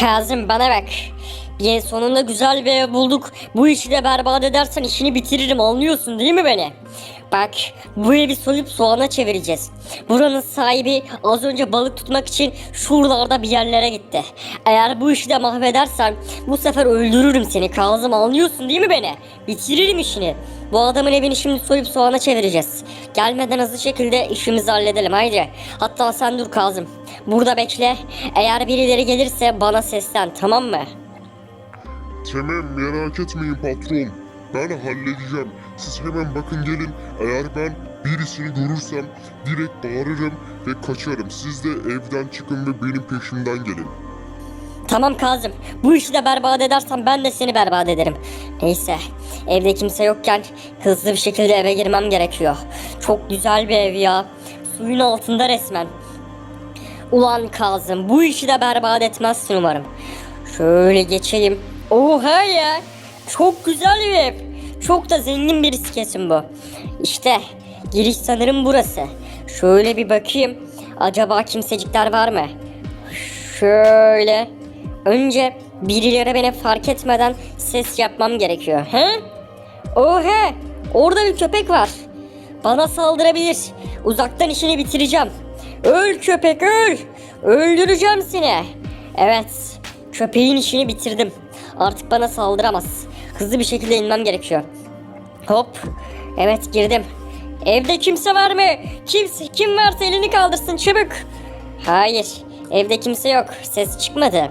Kazım bana bak. Bir sonunda güzel bir ev bulduk. Bu işi de berbat edersen işini bitiririm anlıyorsun değil mi beni? Bak bu evi soyup soğana çevireceğiz. Buranın sahibi az önce balık tutmak için şuralarda bir yerlere gitti. Eğer bu işi de mahvedersen bu sefer öldürürüm seni Kazım anlıyorsun değil mi beni? Bitiririm işini. Bu adamın evini şimdi soyup soğana çevireceğiz. Gelmeden hızlı şekilde işimizi halledelim haydi. Hatta sen dur Kazım. Burada bekle. Eğer birileri gelirse bana seslen tamam mı? Tamam merak etmeyin patron. Ben halledeceğim. Siz hemen bakın gelin. Eğer ben birisini görürsem direkt bağırırım ve kaçarım. Siz de evden çıkın ve benim peşimden gelin. Tamam Kazım. Bu işi de berbat edersen ben de seni berbat ederim. Neyse. Evde kimse yokken hızlı bir şekilde eve girmem gerekiyor. Çok güzel bir ev ya. Suyun altında resmen. Ulan Kazım bu işi de berbat etmezsin umarım. Şöyle geçeyim. Oha ya. Çok güzel bir ev. Çok da zengin birisi kesin bu. İşte giriş sanırım burası. Şöyle bir bakayım. Acaba kimsecikler var mı? Şöyle. Önce birileri beni fark etmeden ses yapmam gerekiyor. He? Oha! Orada bir köpek var. Bana saldırabilir. Uzaktan işini bitireceğim. Öl köpek öl. Öldüreceğim seni. Evet. Köpeğin işini bitirdim. Artık bana saldıramaz. Hızlı bir şekilde inmem gerekiyor. Hop. Evet girdim. Evde kimse var mı? Kimse, kim varsa elini kaldırsın çabuk. Hayır. Evde kimse yok. Ses çıkmadı.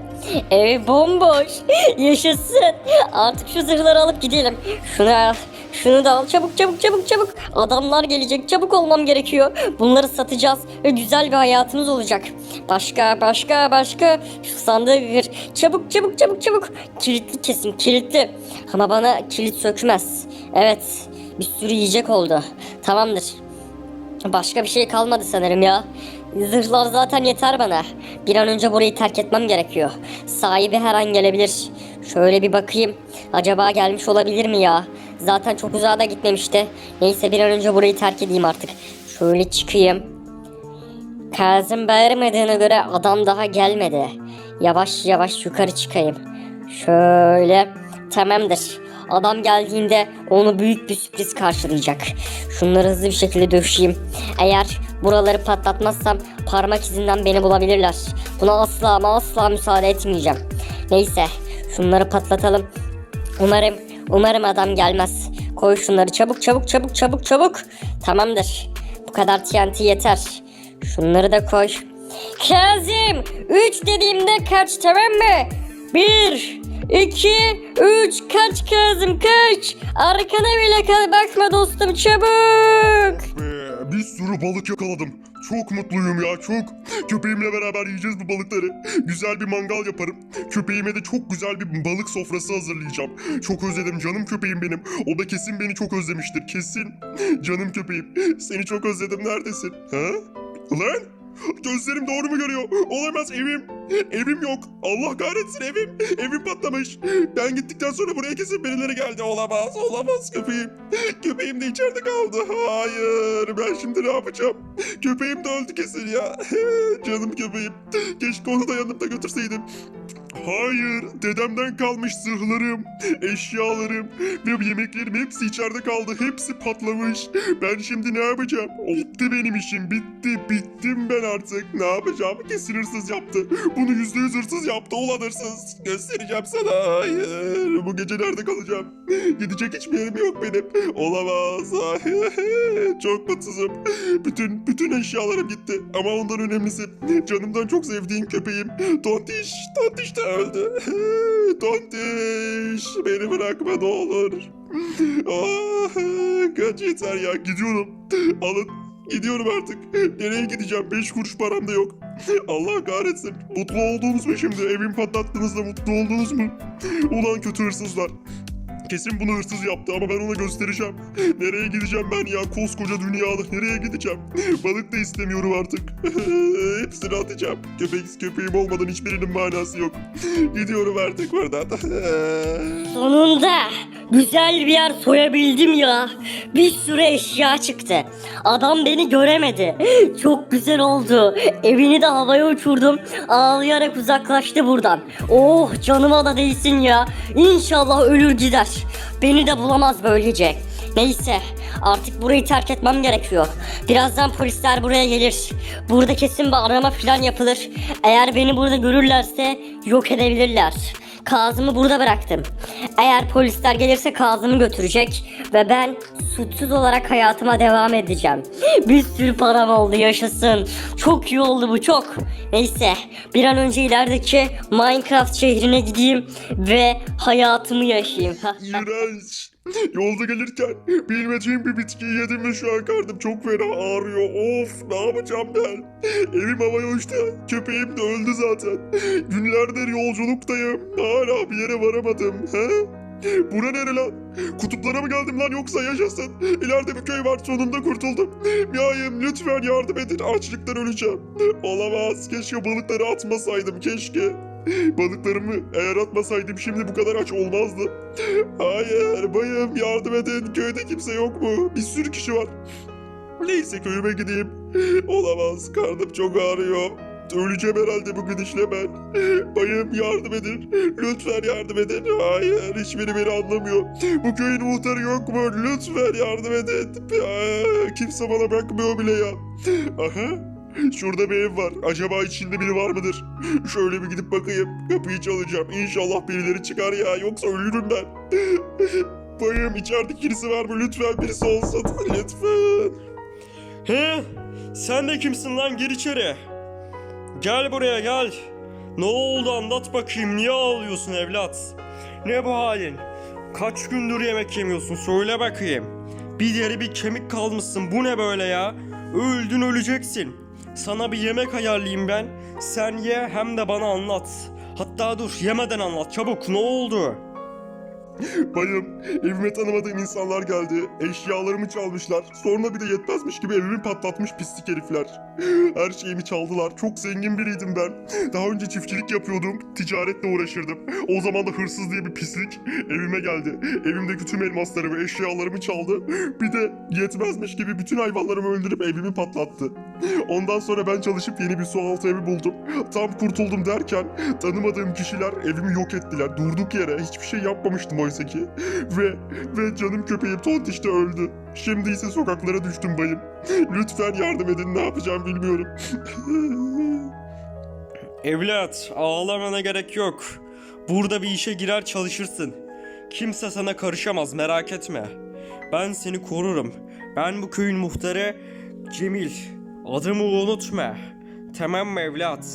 Ev bomboş. Yaşasın. Artık şu zırhları alıp gidelim. Şunu al. Şunu da al. Çabuk çabuk çabuk çabuk. Adamlar gelecek. Çabuk olmam gerekiyor. Bunları satacağız ve güzel bir hayatımız olacak. Başka başka başka. Şu sandığı kır. Çabuk çabuk çabuk çabuk. Kilitli kesin kilitli. Ama bana kilit sökmez. Evet. Bir sürü yiyecek oldu. Tamamdır. Başka bir şey kalmadı sanırım ya. Zırhlar zaten yeter bana. Bir an önce burayı terk etmem gerekiyor. Sahibi her an gelebilir. Şöyle bir bakayım. Acaba gelmiş olabilir mi ya? Zaten çok uzağa da gitmemişti. Neyse bir an önce burayı terk edeyim artık. Şöyle çıkayım. Kazım bağırmadığına göre adam daha gelmedi. Yavaş yavaş yukarı çıkayım. Şöyle. Tamamdır. Adam geldiğinde onu büyük bir sürpriz karşılayacak. Şunları hızlı bir şekilde dövüşeyim. Eğer buraları patlatmazsam parmak izinden beni bulabilirler. Buna asla ama asla müsaade etmeyeceğim. Neyse şunları patlatalım. Umarım umarım adam gelmez. Koy şunları çabuk çabuk çabuk çabuk çabuk. Tamamdır. Bu kadar TNT yeter. Şunları da koy. Kazım 3 dediğimde kaç tamam mı? 1 2 3 kaç Kazım kaç. Arkana bile bakma dostum çabuk. Be, bir sürü balık yakaladım. Çok mutluyum ya çok. Köpeğimle beraber yiyeceğiz bu balıkları. Güzel bir mangal yaparım. Köpeğime de çok güzel bir balık sofrası hazırlayacağım. Çok özledim canım köpeğim benim. O da kesin beni çok özlemiştir kesin. Canım köpeğim seni çok özledim neredesin? Ha? Ulan Gözlerim doğru mu görüyor? Olamaz evim. Evim yok. Allah kahretsin evim. Evim patlamış. Ben gittikten sonra buraya kesin birileri geldi. Olamaz. Olamaz köpeğim. Köpeğim de içeride kaldı. Hayır. Ben şimdi ne yapacağım? Köpeğim de öldü kesin ya. Canım köpeğim. Keşke onu da yanımda götürseydim. Hayır, dedemden kalmış zırhlarım, eşyalarım ve yemeklerim hepsi içeride kaldı. Hepsi patlamış. Ben şimdi ne yapacağım? Bitti benim işim, bitti. Bittim ben artık. Ne yapacağım? Kesin hırsız yaptı. Bunu yüzde yüz hırsız yaptı. Ulan. Göstereceğim sana. Hayır. Bu gece nerede kalacağım? Gidecek hiçbir yerim yok benim. Olamaz. Çok mutsuzum. Bütün bütün eşyalarım gitti. Ama ondan önemlisi canımdan çok sevdiğim köpeğim. Tontiş. Tontiş de öldü. Tontiş. Beni bırakma ne olur. Ah, kaç yeter ya. Gidiyorum. Alın. Gidiyorum artık. Nereye gideceğim? Beş kuruş param da yok. Allah kahretsin. Mutlu oldunuz mu şimdi? Evimi patlattığınızda mutlu oldunuz mu? Ulan kötü hırsızlar. Kesin bunu hırsız yaptı ama ben ona göstereceğim. Nereye gideceğim ben ya koskoca dünyada nereye gideceğim? Balık da istemiyorum artık. Hepsini atacağım. Köpek köpeğim olmadan hiçbirinin manası yok. Gidiyorum artık buradan. Sonunda güzel bir yer soyabildim ya. Bir sürü eşya çıktı. Adam beni göremedi. Çok güzel oldu. Evini de havaya uçurdum. Ağlayarak uzaklaştı buradan. Oh canıma da değsin ya. İnşallah ölür gider. Beni de bulamaz böylece. Neyse artık burayı terk etmem gerekiyor. Birazdan polisler buraya gelir. Burada kesin bir arama falan yapılır. Eğer beni burada görürlerse yok edebilirler. Kazım'ı burada bıraktım. Eğer polisler gelirse Kazım'ı götürecek ve ben suçsuz olarak hayatıma devam edeceğim. Bir sürü param oldu yaşasın. Çok iyi oldu bu çok. Neyse bir an önce ilerideki Minecraft şehrine gideyim ve hayatımı yaşayayım. İğrenç. Yolda gelirken bilmediğim bir bitkiyi yedim ve şu an karnım çok fena ağrıyor. Of ne yapacağım ben? Evim havaya uçtu. Köpeğim de öldü zaten. Günlerdir yolculuktayım. Hala bir yere varamadım. He? Bura nere lan? Kutuplara mı geldim lan yoksa yaşasın? İleride bir köy var sonunda kurtuldum. Yayım lütfen yardım edin açlıktan öleceğim. Olamaz keşke balıkları atmasaydım keşke. Balıklarımı eğer atmasaydım şimdi bu kadar aç olmazdım. Hayır bayım yardım edin köyde kimse yok mu? Bir sürü kişi var. Neyse köyüme gideyim. Olamaz karnım çok ağrıyor. Öleceğim herhalde bu gidişle ben. Bayım yardım edin. Lütfen yardım edin. Hayır hiçbiri beni anlamıyor. Bu köyün muhtarı yok mu? Lütfen yardım edin. Kimse bana bakmıyor bile ya. Aha. Şurada bir ev var. Acaba içinde biri var mıdır? Şöyle bir gidip bakayım. Kapıyı çalacağım. İnşallah birileri çıkar ya. Yoksa ölürüm ben. Bayım içeride birisi var mı? Lütfen birisi olsun. Lütfen. He? Sen de kimsin lan gir içeri. Gel buraya gel. Ne oldu anlat bakayım niye ağlıyorsun evlat? Ne bu halin? Kaç gündür yemek yemiyorsun söyle bakayım. Bir deri bir kemik kalmışsın bu ne böyle ya? Öldün öleceksin. Sana bir yemek ayarlayayım ben. Sen ye hem de bana anlat. Hatta dur yemeden anlat çabuk ne oldu? Bayım, evime tanımadığım insanlar geldi. Eşyalarımı çalmışlar. Sonra bir de yetmezmiş gibi evimi patlatmış pislik herifler. Her şeyimi çaldılar. Çok zengin biriydim ben. Daha önce çiftçilik yapıyordum. Ticaretle uğraşırdım. O zaman da hırsız diye bir pislik evime geldi. Evimdeki tüm elmaslarımı, eşyalarımı çaldı. Bir de yetmezmiş gibi bütün hayvanlarımı öldürüp evimi patlattı. Ondan sonra ben çalışıp yeni bir sualtı evi buldum. Tam kurtuldum derken tanımadığım kişiler evimi yok ettiler. Durduk yere hiçbir şey yapmamıştım oysa ki. Ve ve canım köpeğim Tontiş de öldü. Şimdi ise sokaklara düştüm bayım. Lütfen yardım edin ne yapacağım bilmiyorum. Evlat, ağlamana gerek yok. Burada bir işe girer çalışırsın. Kimse sana karışamaz, merak etme. Ben seni korurum. Ben bu köyün muhtarı Cemil. Adımı unutma. Tamam mı evlat?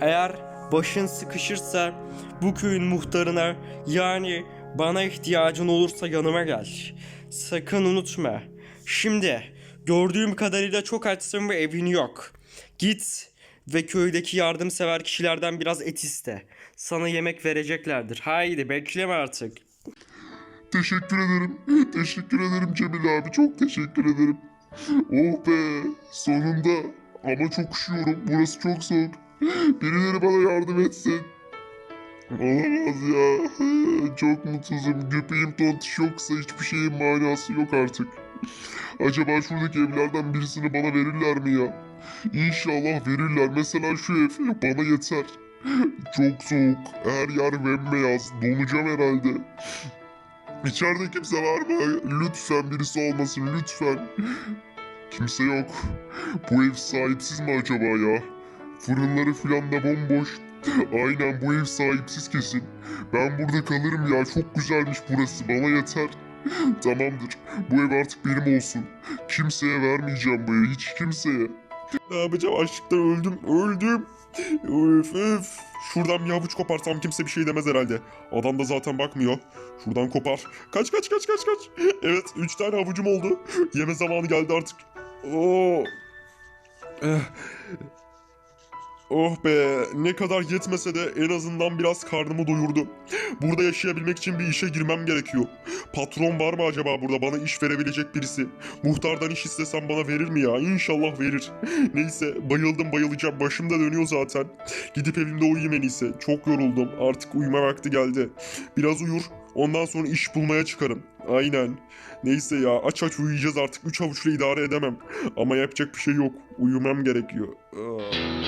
Eğer başın sıkışırsa bu köyün muhtarına yani bana ihtiyacın olursa yanıma gel. Sakın unutma. Şimdi gördüğüm kadarıyla çok açsın ve evin yok. Git ve köydeki yardımsever kişilerden biraz et iste. Sana yemek vereceklerdir. Haydi bekleme artık. Teşekkür ederim. Teşekkür ederim Cemil abi. Çok teşekkür ederim. Oh be. Sonunda. Ama çok üşüyorum. Burası çok soğuk. Birileri bana yardım etsin. Olamaz ya. Çok mutsuzum. Köpeğim tontiş yoksa hiçbir şeyin manası yok artık. Acaba şuradaki evlerden birisini bana verirler mi ya? İnşallah verirler. Mesela şu ev bana yeter. Çok soğuk. Her yer bembeyaz. Donacağım herhalde. İçeride kimse var mı? Lütfen birisi olmasın lütfen. Kimse yok. Bu ev sahipsiz mi acaba ya? Fırınları filan da bomboş. Aynen bu ev sahipsiz kesin. Ben burada kalırım ya. Çok güzelmiş burası. Bana yeter. Tamamdır. Bu ev artık benim olsun. Kimseye vermeyeceğim bu evi. Hiç kimseye. Ne yapacağım? Açlıktan öldüm. Öldüm. Öf öf. Şuradan bir havuç koparsam kimse bir şey demez herhalde. Adam da zaten bakmıyor. Şuradan kopar. Kaç kaç kaç kaç kaç. Evet 3 tane havucum oldu. Yeme zamanı geldi artık. Oo. Eh. Oh be ne kadar yetmese de en azından biraz karnımı doyurdu. Burada yaşayabilmek için bir işe girmem gerekiyor. Patron var mı acaba burada bana iş verebilecek birisi? Muhtardan iş istesem bana verir mi ya? İnşallah verir. Neyse bayıldım bayılacağım başım da dönüyor zaten. Gidip evimde uyuyayım en iyisi. Çok yoruldum artık uyuma vakti geldi. Biraz uyur ondan sonra iş bulmaya çıkarım. Aynen. Neyse ya aç aç uyuyacağız artık. Üç avuçla idare edemem. Ama yapacak bir şey yok. Uyumam gerekiyor. Ah.